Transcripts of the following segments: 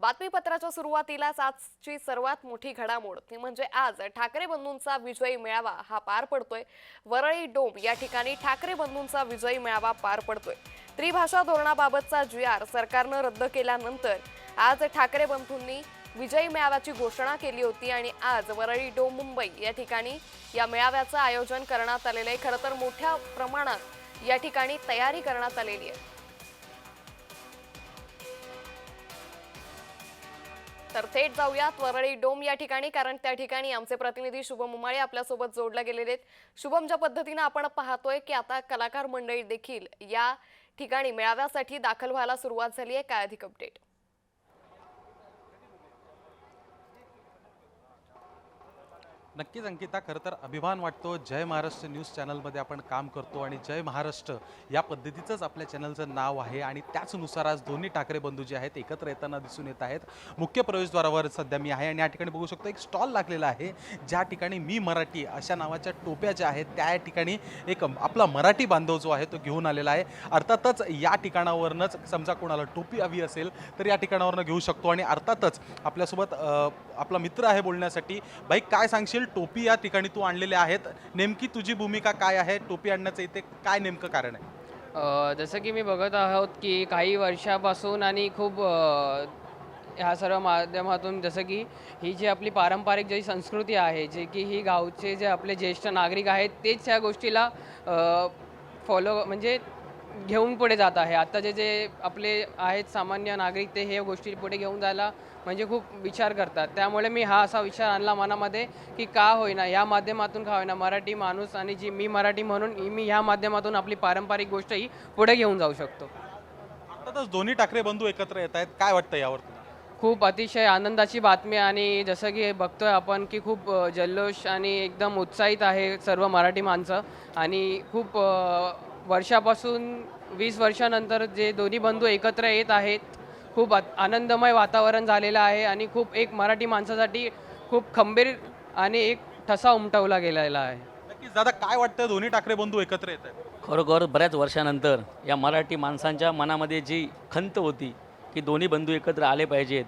बातमीपत्राच्या सुरुवातीलाच आजची सर्वात मोठी घडामोड ती म्हणजे आज ठाकरे बंधूंचा विजयी मेळावा हा पार पडतोय. वरळी डोम या ठिकाणी ठाकरे बंधूंचा विजयी मेळावा पार पडतोय. त्रिभाषा धोरणाबाबतचा जी आर सरकारनं रद्द केल्यानंतर आज ठाकरे बंधूंनी विजयी मेळाव्याची घोषणा केली होती आणि आज वरळी डोम मुंबई या ठिकाणी या मेळाव्याचं आयोजन करण्यात आलेलं आहे. खरं तर मोठ्या प्रमाणात या ठिकाणी तयारी करण्यात आलेली आहे. तर थेट जाऊयात. वरळी डोम या ठिकाणी कारण त्या ठिकाणी आमचे प्रतिनिधी शुभम उमाळे आपल्यासोबत जोडल्या गेलेले आहेत. शुभम ज्या पद्धतीनं आपण पाहतोय की आता कलाकार मंडळी देखील या ठिकाणी मेळाव्यासाठी दाखल व्हायला सुरुवात झाली आहे. काय अधिक अपडेट नक्कीच अंकिता खरं तर अभिमान वाटतो. जय महाराष्ट्र न्यूज चॅनलमध्ये आपण काम करतो आणि जय महाराष्ट्र या पद्धतीचंच आपल्या चॅनलचं नाव आहे आणि त्याचनुसार आज दोन्ही ठाकरे बंधू जे आहेत एकत्र येताना दिसून येत आहेत. मुख्य प्रवेशद्वारावर सध्या मी आहे आणि या ठिकाणी बघू शकतो एक स्टॉल लागलेला आहे. ज्या ठिकाणी मी मराठी अशा नावाच्या टोप्या ज्या आहेत त्या ठिकाणी एक आपला मराठी बांधव जो आहे तो घेऊन आलेला आहे. अर्थातच या ठिकाणावरनंच समजा कोणाला टोपी हवी असेल तर या ठिकाणावरनं घेऊ शकतो. आणि अर्थातच आपल्यासोबत आपला मित्र आहे बोलण्यासाठी. बाई काय सांगशील? टोपी या ठिकाणी तू आणलेल्या आहेत. नेमकी तुझी भूमिका काय आहे? टोपी आणण्याचं इथे काय नेमकं कारण आहे? जसं की मी बघत आहोत की काही वर्षापासून आणि खूप ह्या सर्व माध्यमातून जसं की ही जी आपली पारंपरिक जी संस्कृती आहे जे की ही गावचे जे आपले ज्येष्ठ नागरिक आहेत तेच ह्या गोष्टीला फॉलो म्हणजे घेऊन पुढे जात आहे. आत्ताचे जे आपले आहेत सामान्य नागरिक ते हे गोष्टी पुढे घेऊन जायला म्हणजे खूप विचार करतात. त्यामुळे मी हा असा विचार आणला मनामध्ये की का होईना या माध्यमातून का होईना मराठी माणूस आणि जी मी मराठी म्हणून मी ह्या माध्यमातून आपली पारंपरिक गोष्ट ही पुढे घेऊन जाऊ शकतो. अर्थातच दोन्ही ठाकरे बंधू एकत्र येत आहेत. काय वाटतं यावर? खूप अतिशय आनंदाची बातमी आणि जसं की बघतोय आपण की खूप जल्लोष आणि एकदम उत्साहित आहे सर्व मराठी माणसं आणि खूप वर्षापासून वीस वर्षानंतर जे दोन्ही बंधू एकत्र येत आहेत खूप आनंदमय वातावरण झालेलं आहे आणि खूप एक मराठी माणसासाठी खूप खंबीर आणि एक ठसा उमटवला गेलेला आहे. नक्कीच दादा काय वाटतं? दोन्ही ठाकरे बंधू एकत्र येत आहेत. खरोखर बऱ्याच वर्षानंतर या मराठी माणसांच्या मनामध्ये जी खंत होती की दोन्ही बंधू एकत्र आले पाहिजेत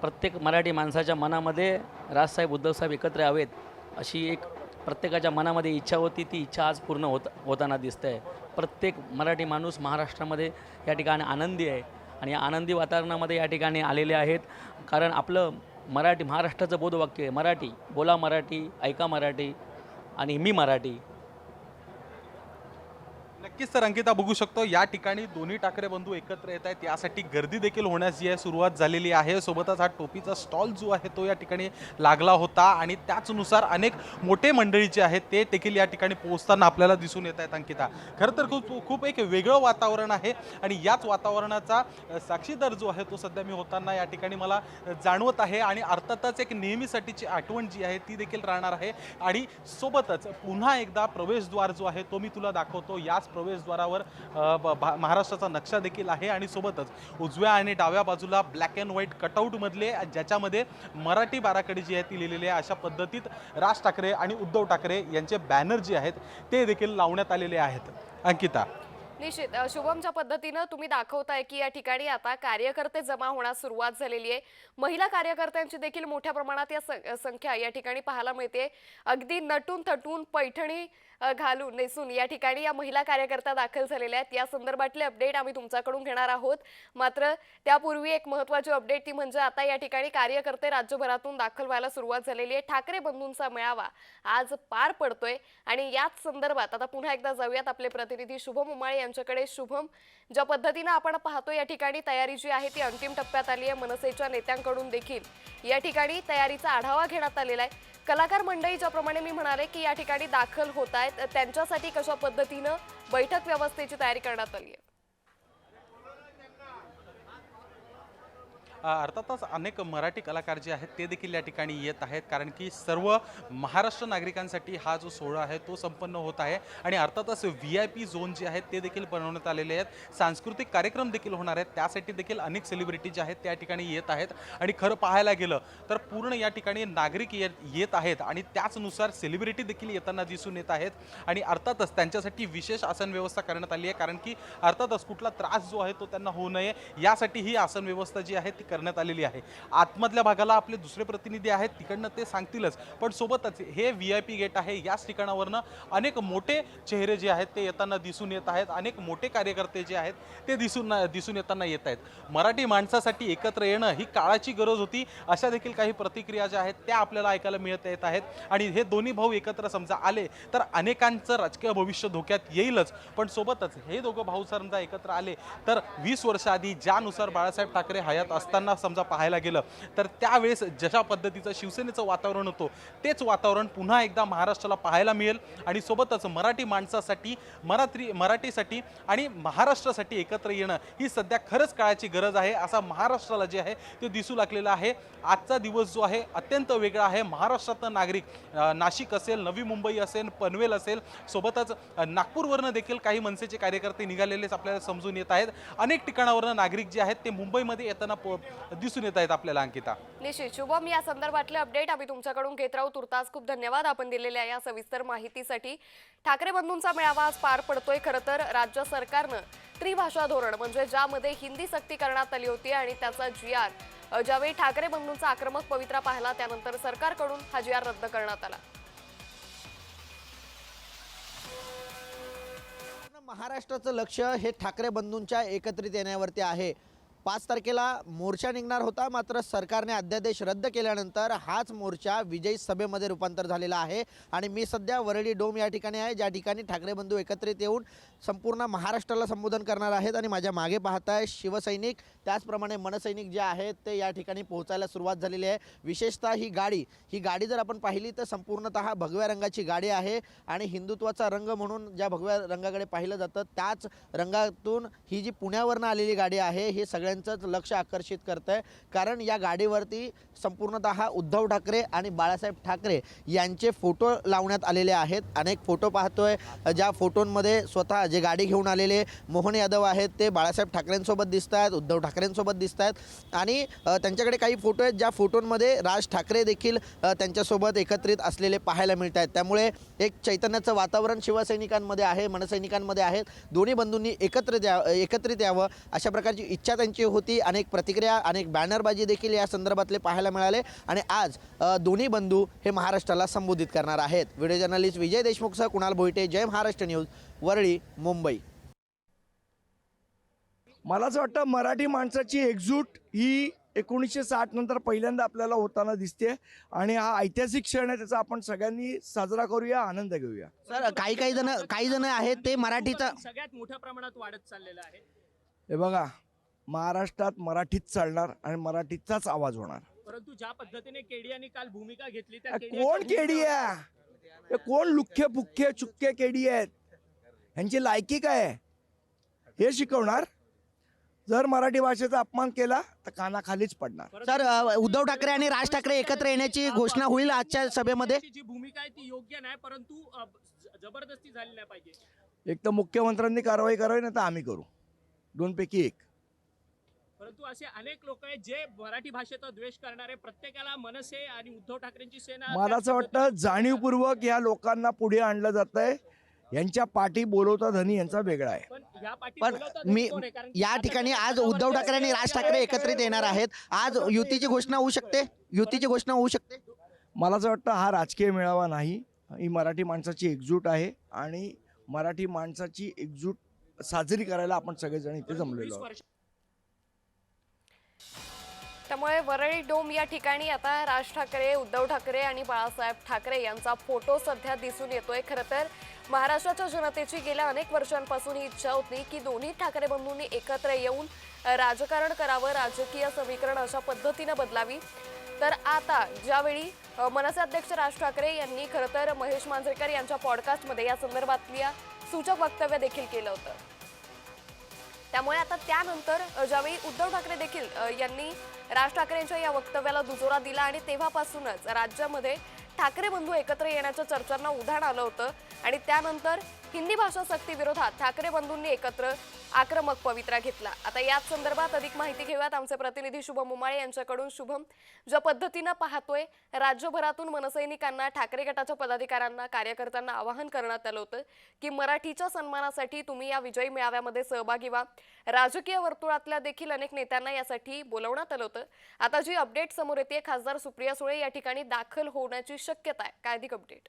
प्रत्येक मराठी माणसाच्या मनामध्ये राजसाहेब उद्धवसाहेब एकत्र यावेत अशी एक प्रत्येकाच्या मनामध्ये इच्छा होती ती इच्छा आज पूर्ण होत होताना दिसते आहे प्रत्येक मराठी माणूस महाराष्ट्रामध्ये या ठिकाणी आनंदी आहे आणि या आनंदी वातावरणामध्ये या ठिकाणी आलेले आहेत. कारण आपलं मराठी महाराष्ट्राचं बोधवाक्य आहे मराठी बोला मराठी ऐका मराठी आणि मी मराठी. नक्कीच तर अंकिता बघू शकतो. या ठिकाणी दोन्ही ठाकरे बंधू एकत्र येत आहेत. यासाठी गर्दी देखील होण्यास जी आहे सुरुवात झालेली आहे. सोबतच हा टोपीचा स्टॉल जो आहे तो या ठिकाणी लागला होता आणि त्याचनुसार अनेक मोठे मंडळी जे आहेत ते देखील या ठिकाणी पोहोचताना आपल्याला दिसून येत आहेत अंकिता. खरं तर खूप खूप एक वेगळं वातावरण आहे आणि याच वातावरणाचा साक्षीदार जो आहे तो सध्या मी होताना या ठिकाणी मला जाणवत आहे आणि अर्थातच एक नेहमीसाठीची आठवण जी आहे ती देखील राहणार आहे. आणि सोबतच पुन्हा एकदा प्रवेशद्वार जो आहे तो मी तुला दाखवतो. याच प्रवेश प्रवेशद्वारावर महाराष्ट्राचा नक्षा देखील आहे आणि सोबतच उजव्या आणि डाव्या बाजूला ब्लॅक अँड व्हाईट कटआउटमधले ज्याच्यामध्ये मराठी बाराकडे जी आहे ती लिहिलेली आहे अशा पद्धतीत राज ठाकरे आणि उद्धव ठाकरे यांचे बॅनर जे आहेत ते देखील लावण्यात आलेले आहेत. अंकिता. निश्चित. शुभमच्या पद्धतीनं तुम्ही दाखवताय की या ठिकाणी आता कार्यकर्ते जमा होण्यास सुरुवात झालेली आहे. महिला कार्यकर्त्यांची देखील मोठ्या प्रमाणात या सं- संख्या या ठिकाणी पाहायला मिळते. अगदी नटून थटून पैठणी घालून नेसून या ठिकाणी या महिला कार्यकर्त्या दाखल झालेल्या आहेत. या संदर्भातले अपडेट आम्ही तुमच्याकडून घेणार आहोत. मात्र त्यापूर्वी एक महत्वाची अपडेट ती म्हणजे आता या ठिकाणी कार्यकर्ते राज्यभरातून दाखल व्हायला सुरुवात झालेली आहे. ठाकरे बंधूंचा मेळावा आज पार पडतोय आणि याच संदर्भात आता पुन्हा एकदा जाऊयात आपले प्रतिनिधी शुभम उमाळे यांच्याकडे शुभम. ज्या पद्धतीनं आपण पाहतो या ठिकाणी तयारी जी आहे ती अंतिम टप्प्यात आली आहे. मनसेच्या नेत्यांकडून देखील या ठिकाणी तयारीचा आढावा घेण्यात आलेला आहे. कलाकार मंडळी ज्याप्रमाणे मी म्हणाले की या ठिकाणी दाखल होत आहेत त्यांच्यासाठी कशा पद्धतीनं बैठक व्यवस्थेची तयारी करण्यात आली आहे? अर्थातच अनेक मराठी कलाकार जे आहेत ते देखील या ठिकाणी येत आहेत. कारण की सर्व महाराष्ट्र नागरिकांसाठी हा जो सोहळा आहे तो संपन्न होत आहे. आणि अर्थातच व्ही आय पी झोन जे आहेत ते देखील बनवण्यात आलेले आहेत. सांस्कृतिक कार्यक्रम देखील होणार आहेत. त्यासाठी देखील अनेक सेलिब्रिटी जे आहेत त्या ठिकाणी येत आहेत. आणि खरं पाहायला गेलं तर पूर्ण या ठिकाणी नागरिक येत येत आहेत. आणि त्याचनुसार सेलिब्रिटी देखील येताना दिसून येत आहेत. आणि अर्थातच त्यांच्यासाठी विशेष आसन व्यवस्था करण्यात आली आहे. कारण की अर्थातच कुठला त्रास जो आहे तो त्यांना होऊ नये. यासाठी ही आसन व्यवस्था जी आहे ती करण्यात आलेली आहे. आतमधल्या भागाला आपले दुसरे प्रतिनिधी आहेत तिकडनं ते सांगतीलच. पण सोबतच हे व्ही आय पी गेट आहे याच ठिकाणावरनं अनेक मोठे चेहरे जे आहेत ते येताना दिसून येत आहेत. अनेक मोठे कार्यकर्ते जे आहेत ते दिसून दिसून येताना येत आहेत. मराठी माणसासाठी एकत्र येणं ही काळाची गरज होती. अशा देखील काही प्रतिक्रिया ज्या आहेत त्या आपल्याला ऐकायला मिळत येत आहेत. आणि हे दोन्ही भाऊ एकत्र समजा आले तर अनेकांचं राजकीय भविष्य धोक्यात येईलच. पण सोबतच हे दोघं भाऊ समजा एकत्र आले तर वीस वर्ष आधी ज्यानुसार बाळासाहेब ठाकरे हयात असताना समजा पाहायला गेलं तर त्यावेळेस जशा पद्धतीचं शिवसेनेचं वातावरण होतं तेच वातावरण पुन्हा एकदा महाराष्ट्राला पाहायला मिळेल. आणि सोबतच मराठी माणसासाठी मराठी मराठीसाठी आणि महाराष्ट्रासाठी एकत्र येणं ही सध्या खरंच काळाची गरज आहे. असा महाराष्ट्राला जे आहे ते दिसू लागलेलं आहे. आजचा दिवस जो आहे अत्यंत वेगळा आहे. महाराष्ट्रातला नागरिक नाशिक असेल नवी मुंबई असेल पनवेल असेल सोबतच नागपूरवरनं देखील काही मनसेचे कार्यकर्ते निघालेलेच आपल्याला समजून येत आहेत. अनेक ठिकाणावरनं नागरिक जे आहेत ते मुंबईमध्ये येताना प- दिसून येत आहेत आपल्याला अंकिता. निश्चित शुभम या संदर्भातले अपडेट आम्ही तुमच्याकडून घेत राहू. तुर्तास खूप धन्यवाद आपण दिलेल्या या सविस्तर माहितीसाठी. ठाकरे बंधूंचा मेळावा आज पार पडतोय खरं तर. राज्य सरकारनं त्रिभाषा धोरण म्हणजे ज्यामध्ये हिंदी सक्ती करण्यात आली होती आणि त्याचा जी आर ज्यावेळी ठाकरे बंधूंचा आक्रमक पवित्रा पाहिला त्यानंतर सरकारकडून हा जी आर रद्द करण्यात आला. महाराष्ट्राचं लक्ष हे ठाकरे बंधूंच्या एकत्रित येण्यावरती आहे. पाच तारखेला मोर्चा निघणार होता मात्र सरकारने अध्यादेश रद्द केल्यानंतर हाच मोर्चा विजयी सभेमध्ये रूपांतर झालेला आहे. आणि मी सध्या वरळी डोम या ठिकाणी आहे ज्या ठिकाणी ठाकरे बंधू एकत्रित येऊन संपूर्ण महाराष्ट्राला संबोधन करणार आहेत आणि माझ्या मागे पाहताय शिवसैनिक त्याचप्रमाणे मनसैनिक जे आहेत ते या ठिकाणी पोहोचायला सुरुवात झालेली आहे. विशेषतः ही गाडी ही गाडी जर आपण पाहिली तर संपूर्णतः भगव्या रंगाची गाडी आहे आणि हिंदुत्वाचा रंग म्हणून ज्या भगव्या रंगाकडे पाहिलं जातं त्याच रंगातून ही जी पुण्यावरनं आलेली गाडी आहे हे सगळ्यांचंच लक्ष आकर्षित करतं आहे कारण या गाडीवरती संपूर्णतः उद्धव ठाकरे आणि बाळासाहेब ठाकरे यांचे फोटो लावण्यात आलेले आहेत. अनेक फोटो पाहतोय. ज्या फोटोंमध्ये स्वतः जे गाडी घेऊन आलेले मोहन यादव आहेत ते बाळासाहेब ठाकरेंसोबत दिसत आहेत उद्धव ठाकरेंसोबत दिसत आहेत आणि त्यांच्याकडे काही फोटो आहेत ज्या फोटोंमध्ये राज ठाकरे देखील त्यांच्यासोबत एकत्रित असलेले पाहायला मिळत आहेत त्यामुळे एक चैतन्याचं वातावरण शिवसैनिकांमध्ये आहे मनसैनिकांमध्ये आहेत. दोन्ही बंधूंनी एकत्रित या एकत्रित यावं अशा प्रकारची इच्छा त्यांची होती. अनेक प्रतिक्रिया अनेक बॅनरबाजी देखील या संदर्भातले पाहायला मिळाले. आणि आज दोन्ही बंधू हे महाराष्ट्राला संबोधित करणार आहेत. व्हिडिओ जर्नलिस्ट विजय देशमुखसह कुणाल भोईटे. जय महाराष्ट्र न्यूज वरळी मुंबई. मला असं वाटतं मराठी माणसाची एकजूट ही एकोणीसशे साठ नंतर पहिल्यांदा आपल्याला होताना दिसते आणि हा ऐतिहासिक क्षण आहे त्याचा आपण सगळ्यांनी साजरा करूया आनंद घेऊया. सर काही काही जण काही जण आहेत ते मराठीचा सगळ्यात मोठ्या प्रमाणात वाढत चाललेलं आहे. हे बघा महाराष्ट्रात मराठीत चालणार आणि मराठीचाच आवाज होणार. परंतु ज्या पद्धतीने केडी यांनी काल भूमिका घेतली त्या कोण केडी आहे? कोण लुख्खे पुख्खे चुक्के केडी आहेत? ह्यांची लायकी काय आहे? हे शिकवणार? जर मराठी भाषेचा अपमान केला तर कानाखालीच पडणार. सर अ, उद्धव ठाकरे आणि राज ठाकरे एकत्र येण्याची घोषणा होईल आजच्या सभेमध्ये? जी भूमिका आहे ती योग्य नाही परंतु अ, ज- जबरदस्ती झाली नाही पाहिजे. एक तर मुख्यमंत्र्यांनी कारवाई करावी नाही तर आम्ही करू. दोनपैकी एक. परंतु असे अनेक लोक आहेत जे मराठी भाषेचा द्वेष करणारे प्रत्येकाला मनसे आणि उद्धव ठाकरेंची सेना मला असं वाटतं जाणीवपूर्वक या लोकांना पुढे आणलं जात आहे यांच्या पाठी बोलवता धनी यांचा वेगळा आहे. पण मी या ठिकाणी आज उद्धव ठाकरे आणि राज ठाकरे एकत्रित येणार आहेत. आज युतीची घोषणा होऊ शकते? युतीची घोषणा होऊ शकते? मला असं वाटतं हा राजकीय मेळावा नाही. ही मराठी माणसाची एकजूट आहे आणि मराठी माणसाची एकजूट साजरी करायला आपण सगळेजण इथे जमलेलो त्यामुळे वरळी डोम या ठिकाणी आता राज ठाकरे उद्धव ठाकरे आणि बाळासाहेब ठाकरे यांचा फोटो सध्या दिसून येतोय. खरं तर महाराष्ट्राच्या जनतेची गेल्या अनेक वर्षांपासून ही इच्छा होती की दोन्ही ठाकरे बंधूंनी एकत्र येऊन राजकारण करावं राजकीय समीकरण अशा पद्धतीनं बदलावी. तर आता ज्यावेळी मनसे अध्यक्ष राज ठाकरे यांनी खरं तर महेश मांजरेकर यांच्या पॉडकास्टमध्ये या संदर्भातल्या सूचक वक्तव्य देखील केलं होतं. त्यामुळे आता त्यानंतर ज्यावेळी उद्धव ठाकरे देखील यांनी राज ठाकरेंच्या या वक्तव्याला दुजोरा दिला आणि तेव्हापासूनच राज्यामध्ये ठाकरे बंधू एकत्र येण्याच्या चर्चांना उधाण आलं होतं आणि त्यानंतर हिंदी भाषा सक्ती विरोधात ठाकरे बंधूंनी एकत्र आक्रमक पवित्रा घेतला. आता याच संदर्भात अधिक माहिती घेऊयात. आमचे प्रतिनिधी शुभम उमाळे यांच्याकडून शुभम. ज्या पद्धतीनं पाहतोय राज्यभरातून मनसैनिकांना ठाकरे गटाच्या पदाधिकाऱ्यांना कार्यकर्त्यांना आवाहन करण्यात आलं होतं की मराठीच्या सन्मानासाठी तुम्ही या विजयी मेळाव्यामध्ये सहभागी व्हा. राजकीय वर्तुळातल्या देखील अनेक नेत्यांना यासाठी बोलवण्यात आलं होतं. आता जी अपडेट समोर येते खासदार सुप्रिया सुळे या ठिकाणी दाखल होण्याची शक्यता आहे. काय अधिक अपडेट?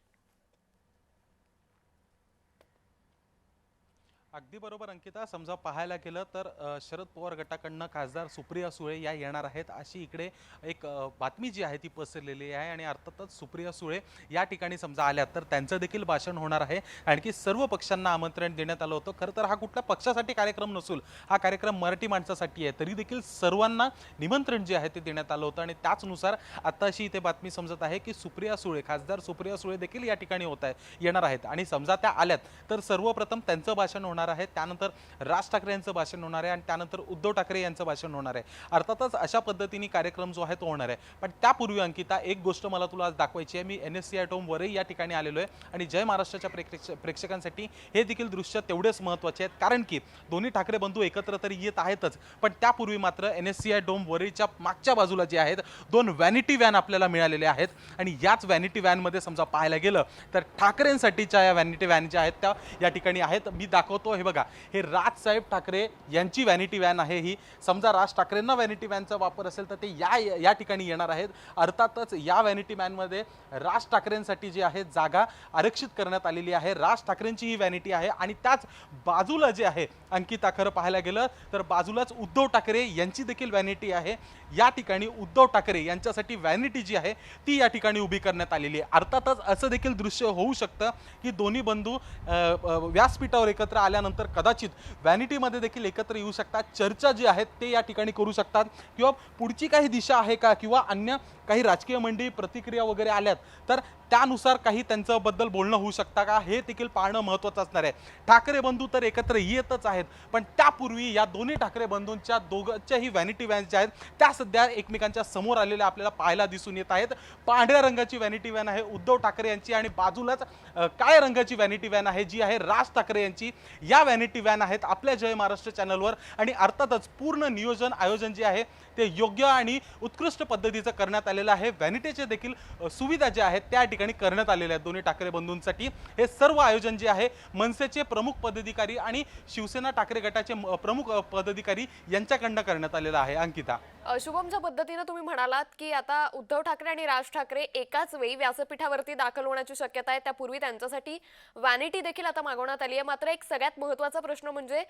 अगदी बरोबर अंकिता. समजा पाहायला गेलं तर शरद पवार गटाकडनं खासदार सुप्रिया सुळे या येणार आहेत. अशी इकडे एक बातमी जी आहे ती पसरलेली आहे आणि अर्थातच सुप्रिया सुळे या ठिकाणी समजा आल्यात तर त्यांचं देखील भाषण होणार आहे. आणखी सर्व पक्षांना आमंत्रण देण्यात आलं होतं. खरं तर हा कुठल्या पक्षासाठी कार्यक्रम नसून हा कार्यक्रम मराठी माणसासाठी आहे. तरी देखील सर्वांना निमंत्रण जे आहे ते देण्यात आलं होतं आणि त्याचनुसार आता अशी इथे बातमी समजत आहे की सुप्रिया सुळे खासदार सुप्रिया सुळे देखील या ठिकाणी होत आहे येणार आहेत. आणि समजा त्या आल्यात तर सर्वप्रथम त्यांचं भाषण होणार आहे. त्यानंतर राज ठाकरे यांचं भाषण होणार आहे आणि त्यानंतर उद्धव ठाकरे यांचं भाषण होणार आहे. अर्थातच अशा पद्धतीने कार्यक्रम जो आहे तो होणार आहे. पण त्यापूर्वी अंकिता एक गोष्ट मला तुला आज दाखवायची आहे. मी एन एस सी आय वरही या ठिकाणी आलेलो आहे आणि जय महाराष्ट्राच्या प्रेक्षक प्रेक्षकांसाठी हे देखील दृश्य तेवढेच महत्त्वाचे आहेत. कारण की दोन्ही ठाकरे बंधू एकत्र तरी येत आहेतच पण त्यापूर्वी मात्र N S C I dome वरीच्या मागच्या बाजूला जे आहेत दोन व्हॅनिटी व्हॅन आपल्याला मिळालेले आहेत. आणि याच व्हॅनिटी व्हॅनमध्ये समजा पाहायला गेलं तर ठाकरेंसाठीच्या या व्हॅनिटी व्हॅन ज्या आहेत त्या या ठिकाणी आहेत. मी दाखवतो हे बघा हे राजसाहेब ठाकरे यांची व्हॅनिटी व्हॅन आहे ही. समजा राज ठाकरेंना व्हॅनिटी व्हॅनचा वापर असेल तर ते या या ठिकाणी येणार आहेत. अर्थातच या व्हॅनिटी व्हॅनमध्ये राज ठाकरेंसाठी जी आहे जागा आरक्षित करण्यात आलेली आहे. राज ठाकरेंची ही व्हॅनिटी आहे आणि त्याच बाजूला जे आहे अंकिता खरं पाहायला गेलं तर बाजूलाच उद्धव ठाकरे यांची देखील व्हॅनिटी आहे. या ठिकाणी उद्धव ठाकरे यांच्यासाठी व्हॅनिटी जी आहे ती या ठिकाणी उभी करण्यात आलेली आहे. अर्थातच असं देखील दृश्य होऊ शकतं की दोन्ही बंधू व्यासपीठावर एकत्र त्यानंतर कदाचित व्हॅनिटीमध्ये देखील एकत्र येऊ शकतात. चर्चा जी आहेत ते या ठिकाणी करू शकतात. किंवा पुढची काही दिशा आहे का? किंवा अन्य काही राजकीय मंडळी प्रतिक्रिया वगैरे आल्यात तर त्यानुसार काही त्यांच्याबद्दल बोलणं होऊ शकतं का? हे देखील पाहणं महत्त्वाचं असणार आहे. ठाकरे बंधू तर एकत्र येतच आहेत पण त्यापूर्वी या दोन्ही ठाकरे बंधूंच्या दोघांच्याही व्हॅनिटी व्हॅन ज्या आहेत त्या सध्या एकमेकांच्या समोर आलेल्या आपल्याला पाहायला दिसून येत आहेत. पांढऱ्या रंगाची व्हॅनिटी व्हॅन आहे उद्धव ठाकरे यांची आणि बाजूलाच काळ्या रंगाची व्हॅनिटी व्हॅन आहे जी आहे राज ठाकरे यांची. या व्हॅनिटी व्हॅन आहेत आपल्या जय महाराष्ट्र चॅनलवर आणि अर्थातच पूर्ण नियोजन आयोजन जे आहे ते योग्य आणि उत्कृष्ट पद्धतीचं करण्यात आलेलं आहे. व्हॅनिटीचे देखील सुविधा ज्या आहेत त्या ठिकाणी करण्यात आलेल्या आहेत दोन्ही ठाकरे बंधूंसाठी. हे सर्व आयोजन जे आहे मनसेचे प्रमुख पदाधिकारी आणि शिवसेना ठाकरे गटाचे प्रमुख पदाधिकारी यांच्याकडनं करण्यात आलेलं आहे. अंकिता. शुभमच्या पद्धतीनं तुम्ही म्हणालात की आता उद्धव ठाकरे आणि राज ठाकरे एकाच वेळी व्यासपीठावरती दाखल होण्याची शक्यता आहे. त्यापूर्वी त्यांच्यासाठी व्हॅनिटी देखील आता मागवण्यात आली आहे. मात्र एक सगळ्यात महत्त्वाचा प्रश्न म्हणजे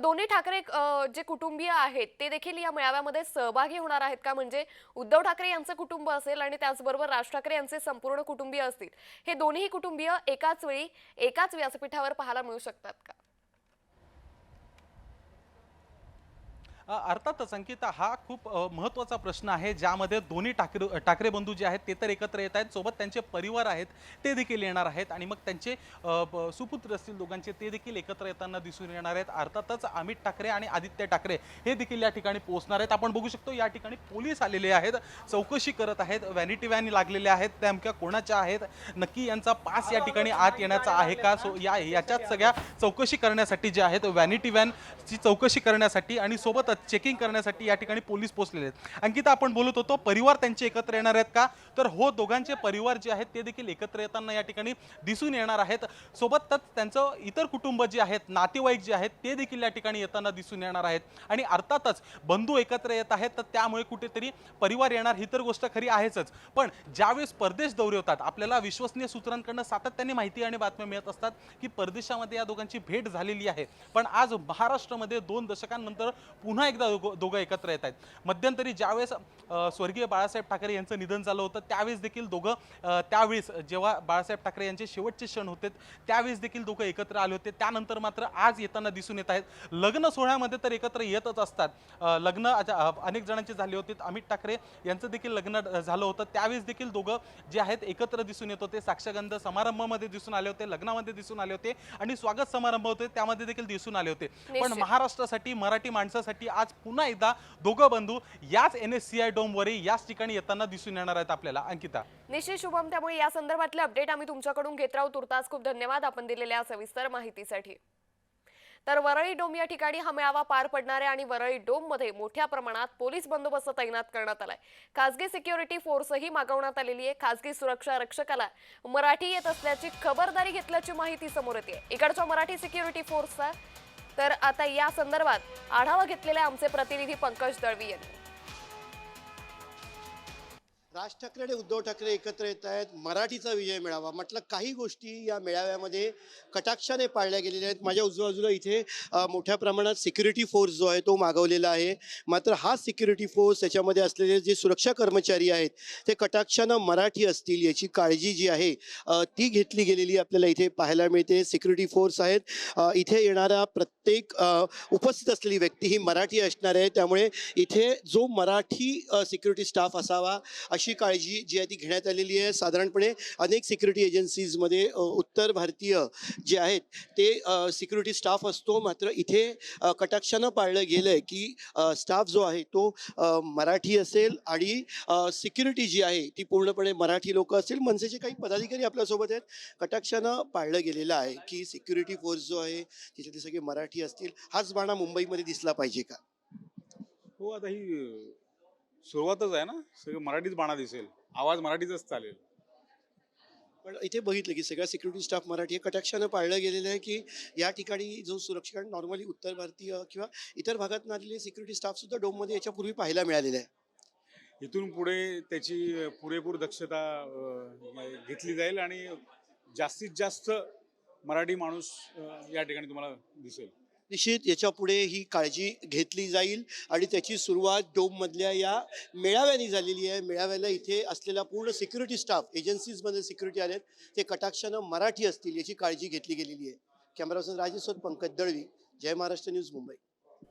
दोन्ही ठाकरे जे कुटुंबीय आहेत ते देखील या मेळाव्यामध्ये सहभागी होणार आहेत का? म्हणजे उद्धव ठाकरे यांचं कुटुंब असेल आणि त्याचबरोबर राज ठाकरे यांचे संपूर्ण कुटुंबीय असतील हे दोन्ही कुटुंबीय एकाच वेळी एकाच व्यासपीठावर पाहायला मिळू शकतात का? अर्थातच अंकिता हा खूप महत्त्वाचा प्रश्न आहे ज्यामध्ये दोन्ही ठाकरे ठाकरे बंधू जे आहेत ते तर एकत्र येत आहेत. सोबत त्यांचे परिवार आहेत ते देखील येणार आहेत. आणि मग त्यांचे ब- सुपुत्र असतील दोघांचे ते देखील एकत्र येताना दिसून येणार आहेत. अर्थातच अमित ठाकरे आणि आदित्य ठाकरे हे देखील या ठिकाणी पोहोचणार आहेत. आपण बघू शकतो या ठिकाणी पोलीस आलेले आहेत चौकशी करत आहेत व्हॅनिटी व्हॅन लागलेल्या आहेत त्या नेमक्या कोणाच्या आहेत नक्की यांचा पास या ठिकाणी आत येण्याचा आहे का? सो या याच्यात सगळ्या चौकशी करण्यासाठी जे आहेत व्हॅनिटी व्हॅनची चौकशी करण्यासाठी आणि सोबतच चेकिंग करण्यासाठी या ठिकाणी पोलीस पोहोचलेले आहेत. अंकिता आपण बोलत होतो परिवार त्यांचे एकत्र येणार आहेत का? तर हो दोघांचे परिवार जे आहेत ते देखील एकत्र येताना या ठिकाणी दिसून येणार आहेत. सोबतच त्यांचं इतर कुटुंब जे आहेत नातेवाईक जे आहेत ते देखील या ठिकाणी येताना दिसून येणार आहेत. आणि अर्थातच बंधू एकत्र येत आहेत तर त्यामुळे कुठेतरी परिवार येणार ही तर गोष्ट खरी आहेच पण ज्यावेळेस परदेश दौरे होतात आपल्याला विश्वसनीय सूत्रांकडनं सातत्याने माहिती आणि बातम्या मिळत असतात की परदेशामध्ये या दोघांची भेट झालेली आहे. पण आज महाराष्ट्रामध्ये दोन दशकांनंतर पुन्हा एकदा दोघं दोघं एकत्र येत आहेत मध्यंतरी ज्यावेळेस स्वर्गीय बाळासाहेब ठाकरे यांचं निधन झालं होतं त्यावेळेस देखील दोघं त्यावेळेस जेव्हा बाळासाहेब ठाकरे यांचे शेवटचे क्षण होते त्यावेळेस देखील दोघं एकत्र आले होते. त्यानंतर मात्र आज येताना दिसून येत आहेत. लग्न सोहळ्यामध्ये तर एकत्र येतच असतात. लग्न अनेक जणांचे झाले होते. अमित ठाकरे यांचं देखील लग्न झालं होतं. त्यावेळेस देखील दोघं जे आहेत एकत्र दिसून येत होते. साक्षगंध समारंभामध्ये दिसून आले होते लग्नामध्ये दिसून आले होते आणि स्वागत समारंभ होते त्यामध्ये देखील दिसून आले होते. पण. महाराष्ट्रासाठी मराठी माणसासाठी आज पुन्हा एकदा दोघं बंधू याच एन एस सी आय डोमवरील याच ठिकाणी येताना दिसून येणार आहेत आपल्याला. अंकिता. निश्चित शुभम त्यामुळे या संदर्भातले अपडेट आम्ही तुमच्याकडून घेत राहू. तुर्तास खूप धन्यवाद आपण दिलेल्या सविस्तर माहितीसाठी. तर वरळी डोम या ठिकाणी हा मेळावा पार पडणार आहे आणि वरळी डोममध्ये मोठ्या प्रमाणात पोलीस बंदोबस्त तैनात करण्यात आलाय. खासगी सिक्युरिटी फोर्सही मागवण्यात आलेली आहे. खासगी सुरक्षा रक्षकाला मराठी येत असल्याची खबरदारी घेतल्याची माहिती समोर येते. इकडच्या मराठी सिक्युरिटी फोर्सचा तर आता या संदर्भात आढावा घेतलेले आमचे प्रतिनिधी पंकज दळवी यांनी. राज ठाकरे आणि उद्धव ठाकरे एकत्र येत आहेत. मराठीचा विजय मिळावा. म्हटलं काही गोष्टी या मेळाव्यामध्ये कटाक्षाने पाळल्या गेलेल्या आहेत. माझ्या उजव्या बाजूला इथे मोठ्या प्रमाणात सिक्युरिटी फोर्स जो आहे तो मागवलेला आहे. मात्र हा सिक्युरिटी फोर्स त्याच्यामध्ये असलेले जे सुरक्षा कर्मचारी आहेत ते कटाक्षानं मराठी असतील याची काळजी जी आहे ती घेतली गेलेली आपल्याला इथे पाहायला मिळते. सिक्युरिटी फोर्स आहेत. इथे येणारा प्रत्येक प्रत्येक उपस्थित असलेली व्यक्ती ही मराठी असणार आहे. त्यामुळे इथे जो मराठी सिक्युरिटी स्टाफ असावा अशी काळजी जी आहे ती घेण्यात आलेली आहे. साधारणपणे अनेक सिक्युरिटी एजन्सीजमध्ये उत्तर भारतीय जे आहेत ते सिक्युरिटी स्टाफ असतो. मात्र इथे कटाक्षानं पाळलं गेलं आहे की स्टाफ जो आहे तो मराठी असेल आणि सिक्युरिटी जी आहे ती पूर्णपणे मराठी लोक असतील. मनसेचे काही पदाधिकारी आपल्यासोबत आहेत. कटाक्षानं पाळलं गेलेलं आहे की सिक्युरिटी फोर्स जो आहे तिथे सगळे मराठी असतील हाच बाणा मुंबईमध्ये दिसला पाहिजे का? हो आता ही सुरुवातच आहे ना. सगळं मराठीच बाणा दिसेल. आवाज मराठीचाच चालेल. पण इथे बघितलं की सगळा सिक्युरिटी स्टाफ मराठी आहे. कटाक्षानं पाळलं गेलेलं आहे की या ठिकाणी जो सुरक्षा नॉर्मली उत्तर भारतीय किंवा इतर भागातून आलेले सिक्युरिटी स्टाफ सुद्धा डोममध्ये याच्यापूर्वी पाहायला मिळालेले आहे. इथून पुढे त्याची पुरेपूर दक्षता घेतली जाईल आणि जास्तीत जास्त मराठी माणूस या ठिकाणी तुम्हाला दिसेल. निश्चित याच्यापुढे ही काळजी घेतली जाईल आणि त्याची सुरुवात डोममधल्या या मेळाव्याने झालेली आहे. मेळाव्याला इथे असलेला पूर्ण सिक्युरिटी स्टाफ एजन्सीजमध्ये सिक्युरिटी आले ते कटाक्षानं मराठी असतील याची काळजी घेतली गेलेली आहे. Camera person Rajesh Pankaj Dalvi Jai Maharashtra news Mumbai